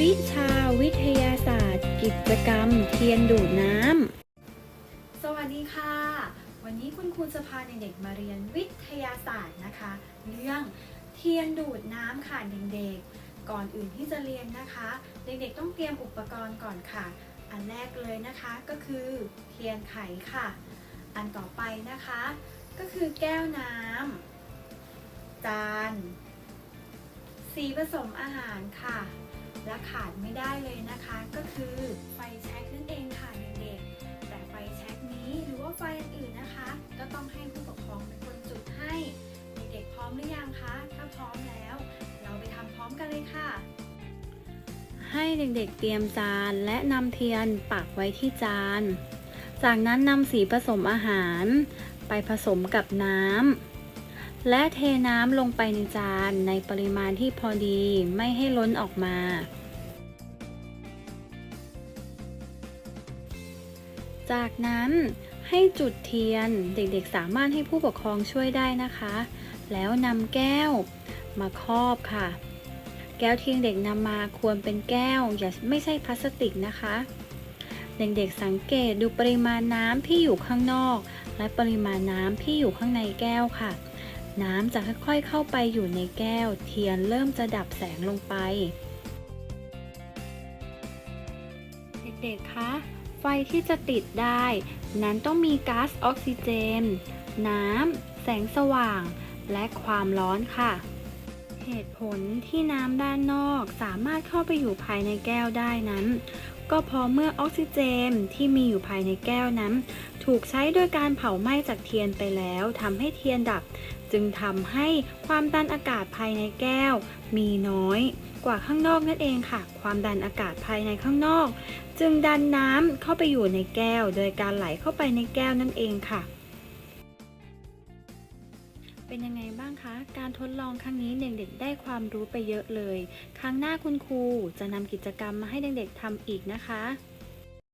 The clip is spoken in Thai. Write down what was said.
วิชาวิทยาศาสตร์ กิจกรรม เทียนดูดน้ำ สวัสดีค่ะ วันนี้คุณครูจะพาเด็กๆมาเรียนวิทยาศาสตร์นะคะ เรื่องเทียนดูดน้ำค่ะเด็กๆ ก่อนอื่นที่จะเรียนนะคะ เด็กๆต้องเตรียมอุปกรณ์ก่อนค่ะ อันแรกเลยนะคะก็คือเทียนไขค่ะ อันต่อไปนะคะ ก็คือแก้วน้ำจานสีผสมอาหารค่ะ และขาดไม่ได้เลยนะคะ ก็คือไฟแช็กนั่นเองค่ะเด็กๆแต่ไฟแช็กนี้หรือว่าไฟอื่นนะคะ ก็ต้องให้ผู้ปกครองเป็นคนจุดให้เด็กๆพร้อมหรือยังคะถ้าพร้อมแล้ว เราไปทำพร้อมกันเลยค่ะ ให้เด็กๆเตรียมจานและนำเทียนปักไว้ที่จาน จากนั้นนำสีผสมอาหาร ไปผสมกับน้ำ และเทน้ำลงไปในจานในปริมาณที่พอดีไม่ให้ล้นออกมา จากนั้นให้จุดเทียนเด็กๆสามารถให้ผู้ปกครองช่วยได้นะคะ แล้วนำแก้วมาครอบค่ะ แก้วที่เด็กนำมาควรเป็นแก้ว อย่าไม่ใช่พลาสติกนะคะ เด็กๆสังเกตดูปริมาณน้ำที่อยู่ข้างนอก และปริมาณน้ำที่อยู่ข้างในแก้วค่ะ น้ำจะค่อยๆเข้าไปอยู่ในแก้ว เทียนเริ่มจะดับแสงลงไป เด็กๆ คะ ไฟที่จะติดได้ นั้นต้องมีก๊าซออกซิเจน น้ำ แสงสว่าง และความร้อนค่ะ เหตุผลที่น้ำด้านนอกสามารถเข้าไปอยู่ภายในแก้วได้นั้น ก็พอเมื่อออกซิเจนที่มีอยู่ภายในแก้วนั้น ถูกใช้โดยการเผาไหม้จากเทียนไปแล้วทำให้เทียนดับ จึงทำให้ความดันอากาศภายในแก้ว มีน้อยกว่าข้างนอกนั่นเองค่ะ ความดันอากาศภายในข้างนอก จึงดันน้ำเข้าไปอยู่ในแก้ว โดยการไหลเข้าไปในแก้วนั่นเองค่ะ เป็นยังไงบ้างคะ การทดลองครั้งนี้เด็กๆได้ความรู้ไปเยอะเลย ครั้งหน้าคุณครูจะนำกิจกรรมมาให้เด็กๆทำอีกนะคะ